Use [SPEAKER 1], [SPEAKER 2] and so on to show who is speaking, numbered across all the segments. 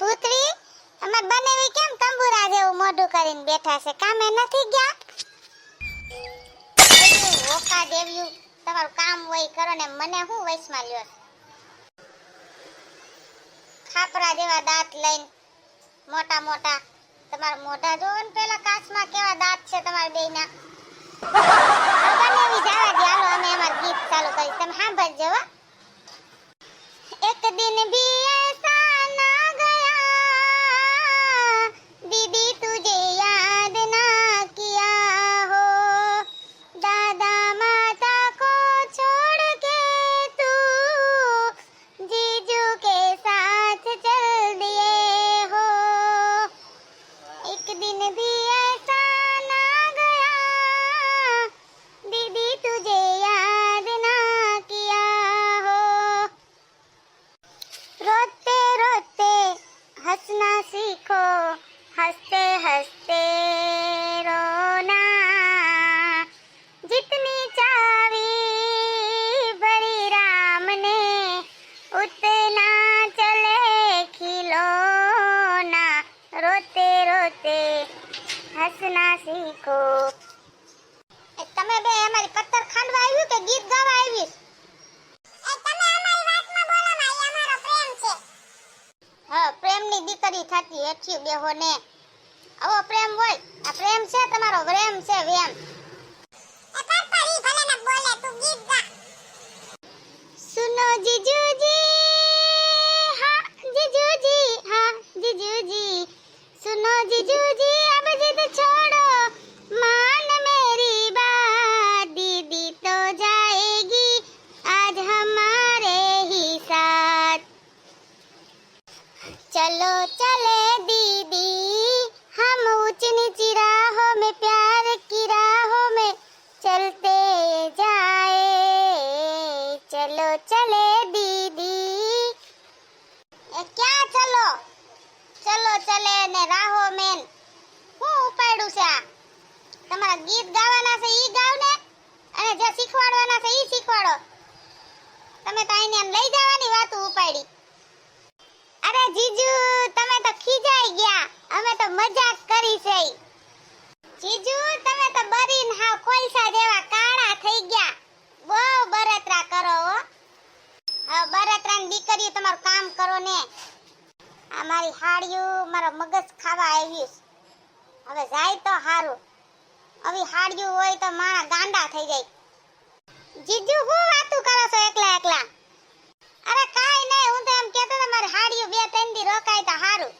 [SPEAKER 1] ભૂતરી અમાર બનેવી કેમ તંબુરા જેવું મોઢું કરીને બેઠા છે? કામે નથી ગયા? ઓકા દેવ્યું. તમારું કામ હોય, કરો ને મને હું વૈસમાં લ્યો? ખાપરા જેવા દાંત લઈને મોટા મોટા. તમારા મોઢા જોવો ને પેલા કાચમાં કેવા દાંત છે તમારા બેયના? રોતે રોતે હસના શીખો. તમે બે અમારી પથ્થર ખાંડવા આવ્યું કે ગીત ગાવા આવ્યું? પ્રેમની દીકરી થતી હેઠી બેહોને. આવો પ્રેમ હોય આ પ્રેમ છે તમારો પ્રેમ છે વેમ. सुनो जीजूजी अब जिद छोड़ो। मान मेरी बात, दीदी तो जाएगी आज हमारे ही साथ। चलो चले दीदी, हम ऊंच नीची राहों में, प्यार की राहों में चलते जाए। चलो चले दीदी। ચલો, ચલે ને રાહો મેન હું ઉપાડ્યું છે આ. તમારા ગીત ગાવાના છે, ઈ ગાવ ને અને જે શીખવાડવાના છે, ઈ શીખવાડો. તમે તો આઈને એમ લઈ જવાની વાત ઉપાડી. અરે જીજુ, તમે તો ખીજાઈ ગયા. અમે તો મજાક કરી છે. જીજુ, તમે તો બરીન હાવ કોલસા જેવા કાળા થઈ ગયા. બહુ બરતરા કરો હો. હવે બરતરાની દીકરીઓ તમારું કામ કરો ને. આ મારી હાડિયું મારો મગજ ખાવા આવ્યું. હવે જાય તો હારું. હવે હાડિયું હોય તો મારા ગાંડા થઈ જાય. જીજુ, હું વાતું કરો છો એકલા એકલા? અરે કાઈ નહીં, હું તો એમ કહેતો તો મારી હાડિયું બે ત્રણ દી રોકાય તો હારું.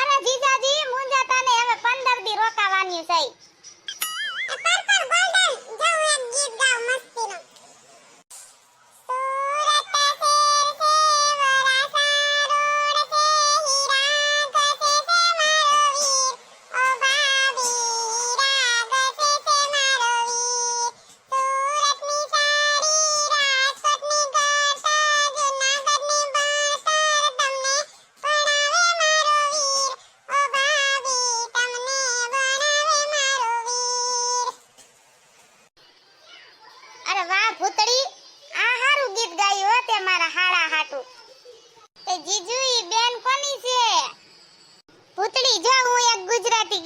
[SPEAKER 1] અરે જીજાજી મુંજાતા ને હવે 15 દી રોકાવાની છે.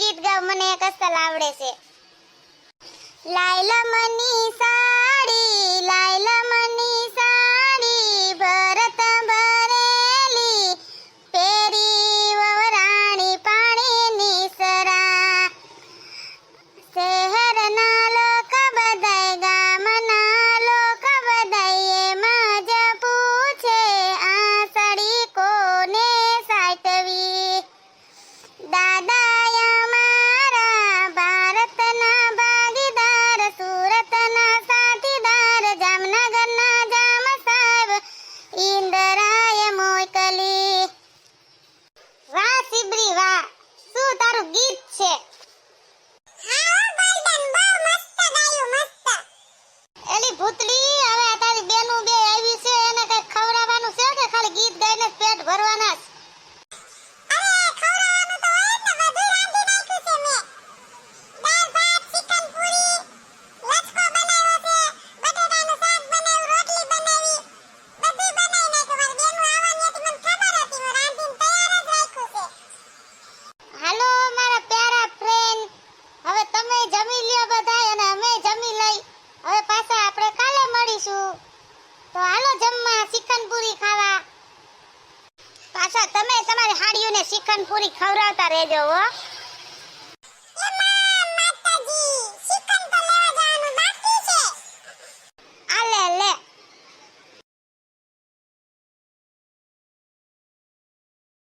[SPEAKER 1] ગીત ગાવ મને એક અસલ આવડે છે. લાયલા મની સાડી લાયલા Путлі. જમવા ચિકન પૂરી ખાવા. પાછા તમે તમારી હાડીઓને ચિકન પૂરી ખવડાવતા રહેજો હો.